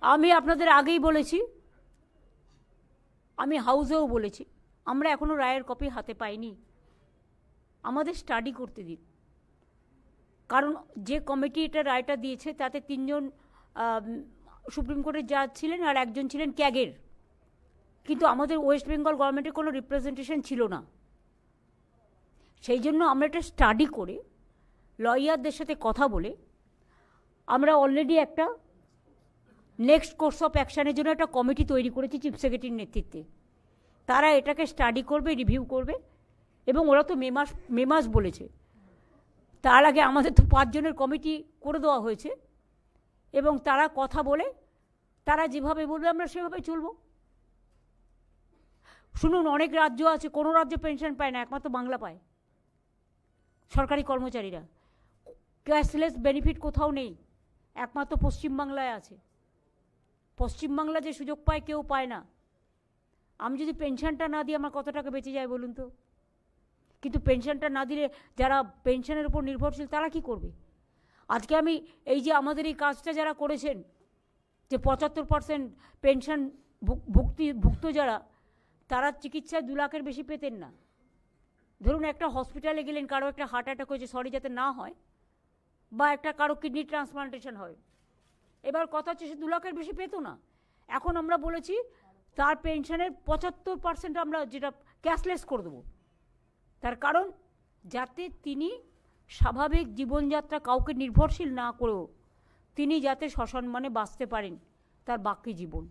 আমি আপনাদের আগেই বলেছি। আমি হাউসেও বলেছি। আমরা এখনও রায়ের কপি হাতে পাইনি। আমাদের স্টাডি করতে দিন। কারণ যে কমিটি এটা রায়টা দিয়েছে, তাতে তিনজন সুপ্রিম কোর্টের জাজ ছিলেন আর একজন ছিলেন ক্যাগের। কিন্তু আমাদের ওয়েস্ট বেঙ্গল গভর্নমেন্টের কোনো রিপ্রেজেন্টেশন ছিল না। সেই জন্য আমরা এটা স্টাডি করে লয়ারদের সাথে কথা বলে, আমরা অলরেডি একটা নেক্সট কোর্স অফ অ্যাকশানের জন্য একটা কমিটি তৈরি করেছি চিফ সেক্রেটারির নেতৃত্বে। তারা এটাকে স্টাডি করবে রিভিউ করবে, এবং ওরা তো মে মাস মে মাস বলেছে। তার আগে আমাদের তো পাঁচজনের কমিটি করে দেওয়া হয়েছে, এবং তারা কথা বলে, তারা যেভাবে বলবে আমরা সেভাবে চলব। শুনুন, অনেক রাজ্য আছে, কোনো রাজ্য পেনশন পায় না, একমাত্র বাংলা পায়। সরকারি কর্মচারীরা। ক্যাশলেস বেনিফিট কোথাও নেই, একমাত্র পশ্চিমবাংলায় আছে। পশ্চিমবাংলা যে সুযোগ পায়, কেউ পায় না। আমি যদি পেনশনটা না দিই, আমার কত টাকা বেঁচে যায় বলুন তো? কিন্তু পেনশনটা না দিলে যারা পেনশনের উপর নির্ভরশীল, তারা কি করবে? আজকে আমি এই যে আমাদের এই কাজটা যারা করেছেন, যে পঁচাত্তর পার্সেন্ট পেনশন ভুক্তি, ভুক্ত যারা, তারা চিকিৎসায় দু লাখের বেশি পেতেন না। ধরুন একটা হসপিটালে গেলেন, কারও একটা হার্ট অ্যাটাক হয়েছে, সরি যাতে না হয়, বা একটা কারও কিডনি ট্রান্সপ্লান্টেশন হয়। এবার কথা হচ্ছে সে দু লাখের বেশি পেত না। এখন আমরা বলেছি তার পেনশনের পঁচাত্তর পার্সেন্ট আমরা যেটা ক্যাশলেস করে দেবো। তার কারণ যাতে তিনি স্বাভাবিক জীবনযাত্রা কাউকে নির্ভরশীল না করেও তিনি যাতে সসম্মানে বাঁচতে পারেন তার বাকি জীবন।